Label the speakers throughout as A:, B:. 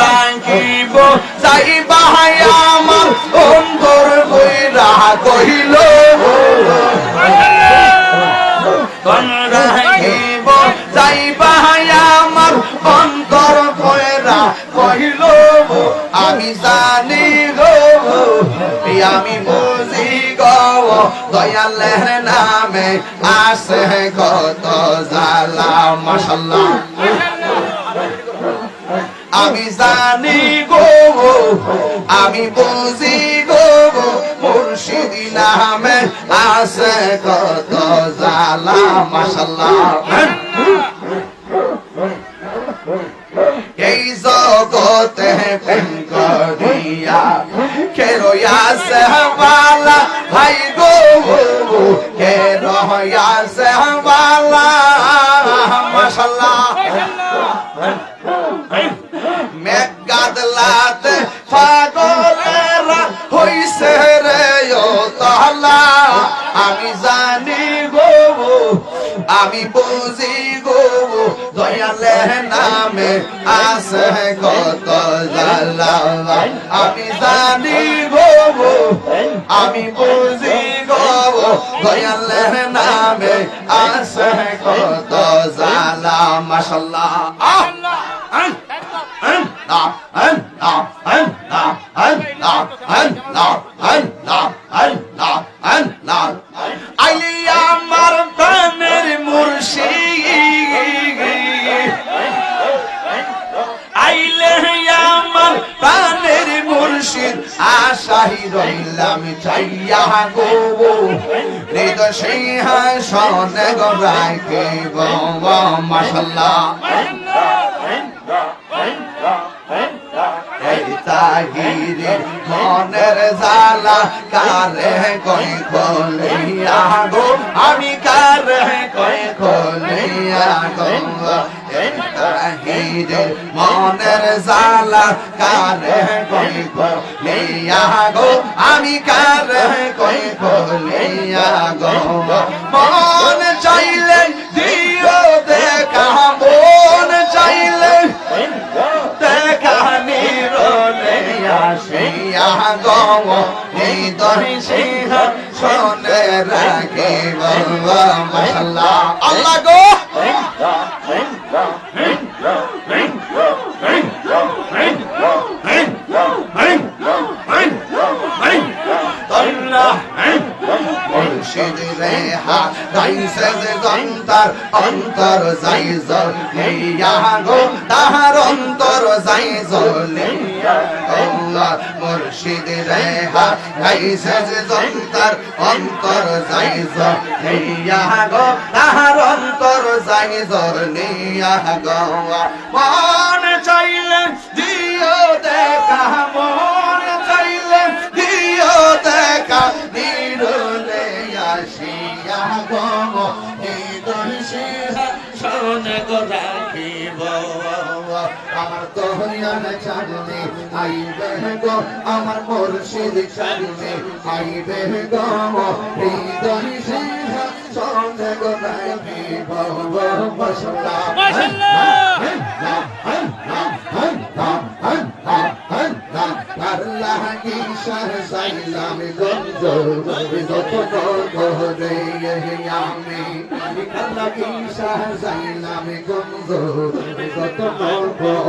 A: রাখিব। যাই বাহাই আমার অন্তর বইরা কহিল রাখিব? যাই বাহাই আমার অন্তর বইরা কহিল, আমি জানি গো আমি বুঝি গো, দয়ালের নামে আসে কত জালা মাশাল্লাহ। আমি জানি গো, আমি বুঝি গো, মুর্শিদি নামে আছে কত জালা মাশাল্লাহ এই জগতে প্রেম করিয়া কে রয়াছে তাহলা আমি জানি গো, আমি বুঝি গো, দয়ালের নামে আছে কত জালা আমি জানি গো, আমি বুঝি গো, দয়ালের নামে আছে কত জালা মাশাল্লাহ আহ আইলি আমার প্রাণের মুর্শিদ। আইলে আমার প্রাণের মুর্শিদ। আশাহি রইলাম চাইয়া গো। হৃদয় সিংহাসন মনের জালা কারে কই কলিয়া গো? আমি কারে কই কলিয়া গো? হিরে মনের জালা কারে কই কলিয়া গো? আমি কারে কই কলিয়া গো? আসিয়া গম এই দহি সিংহ শোনে রাখে বাবা মাশাল্লাহ আল্লাহ গো! গন্তার অন্তর যাই তাহার অন্তর যাই আল্লাহ মুর্শিদ রেহা অন্তর যাই জলিয়া গো তাহার অন্তর গো। মন চাইলে হইয়ান চাঁদনে আইবে গো আমার মুর্শিদ চাঁদনে আইবে গো হৃদয় সিংহা শোনে গো রাখিব মাশাআল্লাহ আল্লাহ কি সাইলাম গঞ্জ যত করে আমি। আল্লাহ কি সাইলাম গঞ্জ যত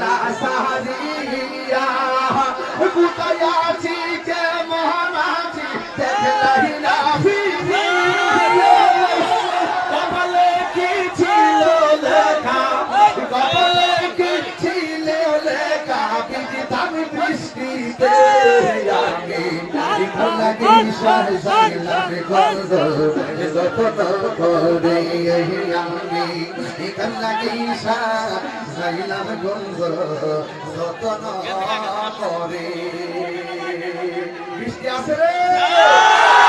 A: না সাহারিয়া বুতায়াছি কে মহানাছি দেখলাই কিশোর সরলার গন্ধ যত করে আমি কাল্লা কিশোর সরলার গন্ধ যত করে বৃষ্টি আসে রে